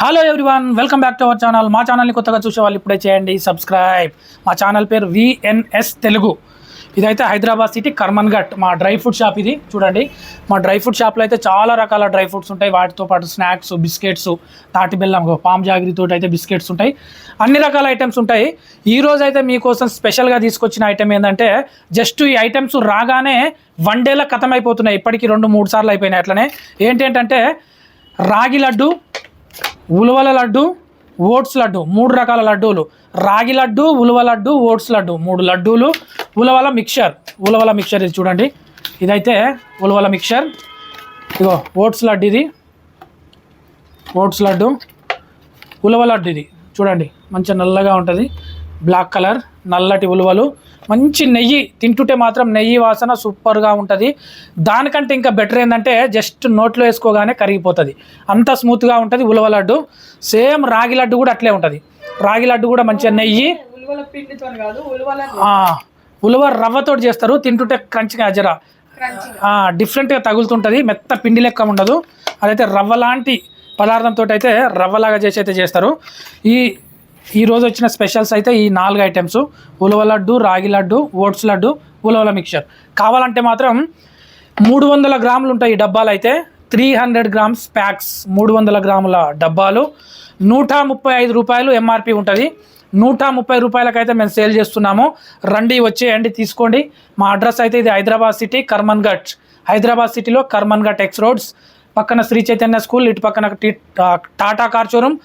Hello everyone welcome back to our channel మా ఛానల్ని కొత్తగా చూసే వాళ్ళు ఇప్పుడే చేయండి సబ్స్క్రైబ్ మా ఛానల్ పేరు విఎన్ఎస్ తెలుగు ఇదైతే హైదరాబాద్ సిటీ కర్మన్ ఘట్ మా డ్రై ఫ్రూట్ షాప్ ఇది. చూడండి మా డ్రై ఫ్రూట్ షాప్లో అయితే చాలా రకాల డ్రై ఫ్రూట్స్ ఉంటాయి. వాటితో పాటు స్నాక్స్ బిస్కెట్స్ తాటి బెల్లం పామ్ జాగ్రీతో అయితే బిస్కెట్స్ ఉంటాయి. అన్ని రకాల ఐటమ్స్ ఉంటాయి. ఈరోజు అయితే మీకోసం స్పెషల్గా తీసుకొచ్చిన ఐటమ్ ఏంటంటే జస్ట్ ఈ ఐటమ్స్ రాగానే వన్ డేలో ఖతం అయిపోతున్నాయి ఇప్పటికీ రెండు మూడు సార్లు అయిపోయినాయి అట్లనే. ఏంటంటే రాగి లడ్డు ఉలవల లడ్డు ఓట్స్ లడ్డు మూడు రకాల లడ్డూలు. రాగి లడ్డు ఉలవ లడ్డు ఓట్స్ లడ్డు మూడు లడ్డూలు. ఉలవల మిక్చర్ ఉలవల మిక్చర్ ఇది చూడండి. ఇదైతే ఉలవల మిక్చర్. ఇగో ఓట్స్ లడ్డు ఇది. ఓట్స్ లడ్డు. ఉలవ లడ్డు ఇది. చూడండి మంచిగా నల్లగా ఉంటుంది. Black colour. నల్లటి ఉలువలు. మంచి నెయ్యి తింటుంటే మాత్రం నెయ్యి వాసన సూపర్గా ఉంటుంది. దానికంటే ఇంకా బెటర్ ఏంటంటే జస్ట్ నోట్లో వేసుకోగానే కరిగిపోతుంది. అంత స్మూత్గా ఉంటుంది ఉలవ లడ్డు. సేమ్ రాగి లడ్డు కూడా అట్లే ఉంటుంది. రాగి లడ్డు కూడా మంచిగా నెయ్యి. ఉలవ రవ్వతో చేస్తారు తింటుంటే క్రంచిగా జర. క్రంచిగా. డిఫరెంట్గా తగులుతుంటుంది మెత్త పిండి లెక్క ఉండదు. అదైతే రవ్వ లాంటి పదార్థంతో అయితే రవ్వలాగా చేసి అయితే చేస్తారు. ఈ ఈరోజు వచ్చిన స్పెషల్స్ అయితే ఈ నాలుగు ఐటమ్స్. ఉలవ లడ్డు రాగి లడ్డు ఓట్స్ లడ్డు ఉలవల మిక్చర్. కావాలంటే మాత్రం మూడు వందల గ్రాములు ఉంటాయి ఈ డబ్బాలు అయితే త్రీ హండ్రెడ్ గ్రామ్స్ ప్యాక్స్ మూడు వందల గ్రాముల డబ్బాలు. నూట ముప్పై ఐదు రూపాయలు ఎంఆర్పి ఉంటుంది. నూట ముప్పై రూపాయలకైతే మేము సేల్ చేస్తున్నాము. రండి వచ్చేయండి తీసుకోండి. మా అడ్రస్ అయితే ఇది హైదరాబాద్ సిటీ కర్మన్ ఘట్ హైదరాబాద్ సిటీలో కర్మన్ ఘట్ ఎక్స్ రోడ్స్. పక్కన శ్రీ చైతన్య స్కూల్ ఇటు పక్కన టాటా కార్ షోరూమ్.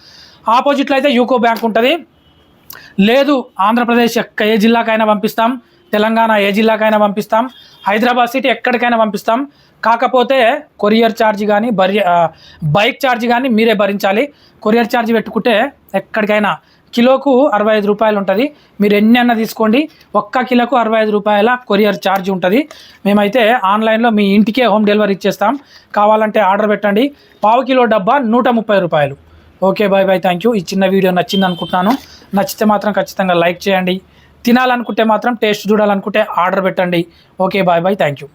ఆపోజిట్లో అయితే యూకో బ్యాంక్ ఉంటుంది. లేదు ఆంధ్రప్రదేశ్ ఎక్క ఏ జిల్లాకైనా పంపిస్తాం. తెలంగాణ ఏ జిల్లాకైనా పంపిస్తాం. హైదరాబాద్ సిటీ ఎక్కడికైనా పంపిస్తాం. కాకపోతే కొరియర్ ఛార్జ్ కానీ భరి బైక్ ఛార్జ్ కానీ మీరే భరించాలి. కొరియర్ ఛార్జ్ పెట్టుకుంటే ఎక్కడికైనా కిలోకు అరవై ఐదు రూపాయలు ఉంటుంది. మీరు ఎన్ని అన్న తీసుకోండి. ఒక్క కిలోకు అరవై ఐదు రూపాయల కొరియర్ ఛార్జ్ ఉంటుంది. మేమైతే ఆన్లైన్లో మీ ఇంటికే హోమ్ డెలివరీ ఇచ్చేస్తాం. కావాలంటే ఆర్డర్ పెట్టండి. పావు కిలో డబ్బా నూట ముప్పై రూపాయలు. Okay bye bye thank you ఈ చిన్న వీడియో నచ్చింది అనుకుంటున్నాను నచ్చితే మాత్రం ఖచ్చితంగా లైక్ చేయండి. తినాలనుకుంటే మాత్రం టేస్ట్ చూడాలనుకుంటే ఆర్డర్ పెట్టండి. Okay bye bye thank you